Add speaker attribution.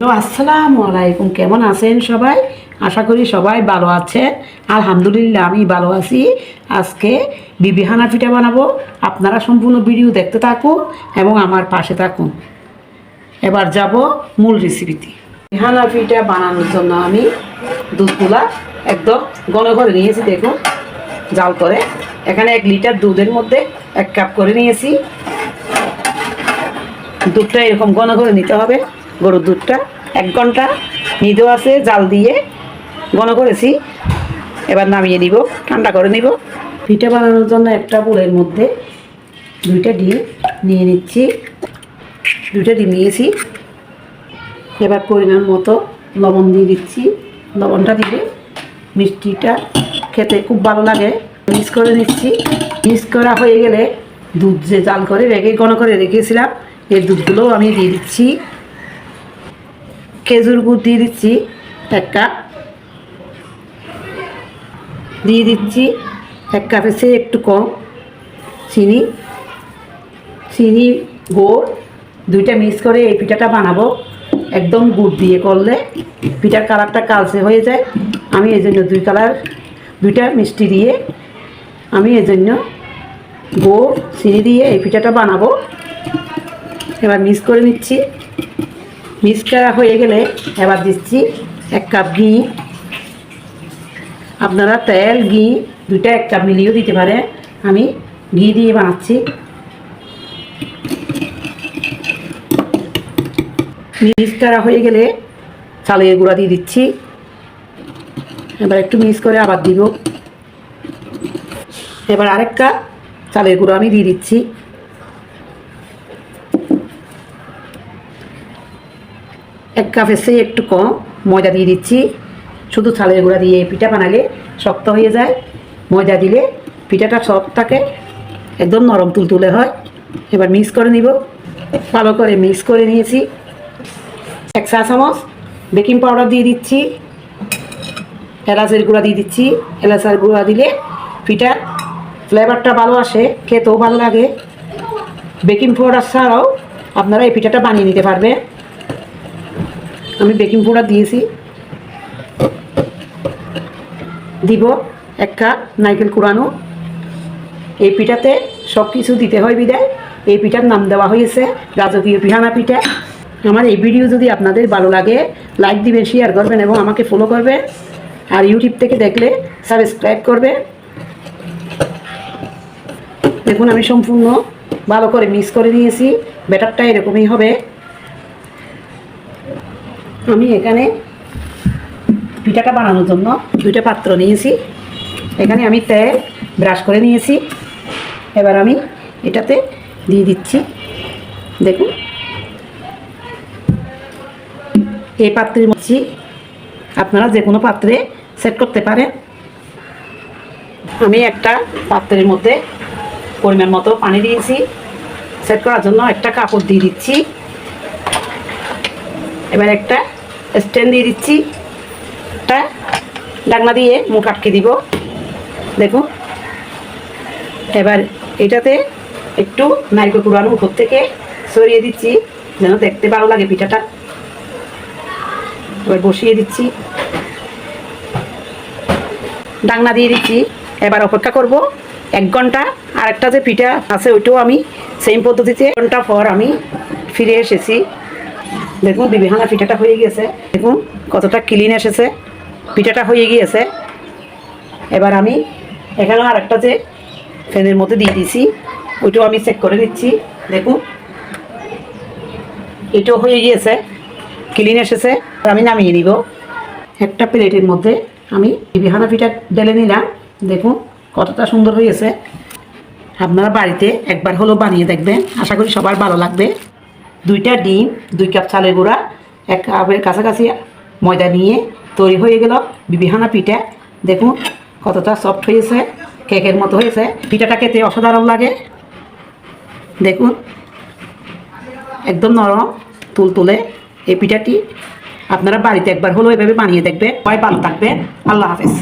Speaker 1: Hello আসসালামু আলাইকুম, কেমন আছেন সবাই? আশা করি সবাই ভালো আছে আলহামদুলিল্লাহ, আমি ভালো আছি। আজকে বিবিহানা পিঠা বানাবো। আপনারা সম্পূর্ণ ভিডিও দেখতে থাকুন এবং আমার পাশে থাকুন। এবার যাব মূল রেসিপিতে বিহানা পিঠা বানানোর জন্য আমি দুধগুলা একদম ঘন করে নিয়েছি, দেখুন, জাল করে। এখানে এক লিটার দুধের মধ্যে এক কাপ করে নিয়েছি। দুধটা এরকম ঘন করে নিতে হবে। গরুর দুধটা এক ঘণ্টা নিদেও আছে, জাল দিয়ে ঘন করেছি। এবার নামিয়ে নিব, ঠান্ডা করে নিব। পিঠে বানানোর জন্য একটা পুলের মধ্যে দুইটা ডিম নিয়ে নিচ্ছি। দুইটা ডিম নিয়েছি। এবার পরিমাণ মতো লবণ দিয়ে দিচ্ছি। লবণটা দিলে মিষ্টিটা খেতে খুব ভালো লাগে। মিক্স করে নিচ্ছি। মিক্স করা হয়ে গেলে দুধ যে জাল করে রেখে, ঘন করে রেখেছিলাম, এই দুধগুলোও আমি দিয়ে দিচ্ছি। খেজুর গুড় দিয়ে দিচ্ছি এক কাপ দিয়ে দিচ্ছি এক কাপের সে একটু কম। চিনি চিনি, গুড়, দুইটা মিক্স করে এই পিঠাটা বানাবো। একদম গুড় দিয়ে করলে পিঠার কালারটা কালচে হয়ে যায়। আমি এই জন্য দুই কালার, দুইটা মিষ্টি দিয়ে আমি এই জন্য গুড়, চিনি দিয়ে এই পিঠাটা বানাবো। এবার মিক্স করে নিচ্ছি। মিক্স করা হয়ে গেলে এবার দিচ্ছি এক কাপ ঘি। আপনারা তেল, ঘি, দুইটা এক কাপ মিলিয়েও দিতে পারে। আমি ঘি দিয়ে বানাচ্ছি। মিক্স করা হয়ে গেলে চালের গুঁড়া দিয়ে দিচ্ছি। এবার একটু মিক্স করে আবার দিব। এবার আরেকটা চালের গুঁড়ো আমি দিয়ে দিচ্ছি। এক কাপের চেয়ে একটু কম, ময়দা দিয়ে দিচ্ছি। শুধু চালের গুঁড়া দিয়ে পিঠা বানালে শক্ত হয়ে যায়। ময়দা দিলে পিঠাটা সফট থাকে, একদম নরম তুলতুলে হয়। এবার মিক্স করে নিব। ভালো করে মিক্স করে নিয়েছি। এক চা চামচ বেকিং পাউডার দিয়ে দিচ্ছি। এলাচের গুঁড়া দিয়ে দিচ্ছি। এলাচের গুঁড়া দিলে পিঠার ফ্লেভারটা ভালো আসে, খেতেও ভালো লাগে। বেকিং পাউডার ছাড়াও আপনারা এই পিঠাটা বানিয়ে নিতে পারবে আমি বেকিং পাউডার দিয়েছি। দিব এক কাপ নারকেল কুড়ানো। এই পিঠাতে সব কিছু দিতে হয় বিদায়। এই পিঠার নাম দেওয়া হয়েছে রাজকীয় পিহানা পিঠা। আমার এই ভিডিও যদি আপনাদের ভালো লাগে লাইক দিবেন শেয়ার করবেন এবং আমাকে ফলো করবেন। আর ইউটিউব থেকে দেখলে সাবস্ক্রাইব করবে দেখুন আমি সম্পূর্ণ ভালো করে মিক্স করে নিয়েছি। ব্যাটারটা এরকমই হবে। আমি এখানে পিঠাটা বানানোর জন্য দুইটা পাত্র নিয়েছি। এখানে আমি তেল ব্রাশ করে নিয়েছি। এবার আমি এটাতে দিয়ে দিচ্ছি। দেখুন। এই পাত্রের মধ্যে আপনারা যে কোনো পাত্রে সেট করতে পারেন। আমি একটা পাত্রের মধ্যে পরিমাণ মতো পানি দিয়েছি। সেট করার জন্য একটা কাপড় দিয়ে দিচ্ছি। এবার একটা স্ট্যান্ড দিয়ে দিচ্ছি। একটা ডাকনা দিয়ে মুখ আটকে দিব। দেখুন। এবার এটাতে একটু নারকেল কুড়ানো উপর থেকে সরিয়ে দিচ্ছি, যেন দেখতে ভালো লাগে পিঠাটা। এবার বসিয়ে দিচ্ছি। ডাকনা দিয়ে দিচ্ছি। এবার অপেক্ষা করব এক ঘণ্টা। আর একটা যে পিঠা আছে, ওইটাও আমি সেম পদ্ধতিতে ঘণ্টা পর আমি ফিরে এসেছি। দেখুন বিবিহানা পিঠাটা হয়ে গিয়েছে। দেখুন কতটা ক্লিন এসেছে। পিঠাটা হয়ে গিয়েছে। এবার আমি এখানে আর একটা যে ফ্যানের মধ্যে দিয়ে দিয়েছি, ওইটাও আমি চেক করে দিচ্ছি দেখুন, এটাও হয়ে গিয়েছে ক্লিন এসেছে। আমি নামিয়ে নিব। একটা প্লেটের মধ্যে আমি বিবিহানা পিঠা ঢেলে নিলাম। দেখুন কতটা সুন্দর হয়েছে আপনারা বাড়িতে একবার হলেও বানিয়ে দেখবেন। আশা করি সবার ভালো লাগবে। দুইটা ডিম, দুই কাপ চালের গুঁড়া, এক কাপের কাছাকাছি ময়দা নিয়ে তৈরি হয়ে গেল বিবিহানা পিঠা। দেখুন কতটা সফট হয়েছে কেকের মতো হয়েছে। পিঠাটা খেতে অসাধারণ লাগে। দেখুন, একদম নরম, তুলতুলে এই পিঠাটি। আপনারা বাড়িতে একবার হলেও এভাবে বানিয়ে দেখবেন, সবাই ভালো থাকবেন। আল্লাহ হাফেজ।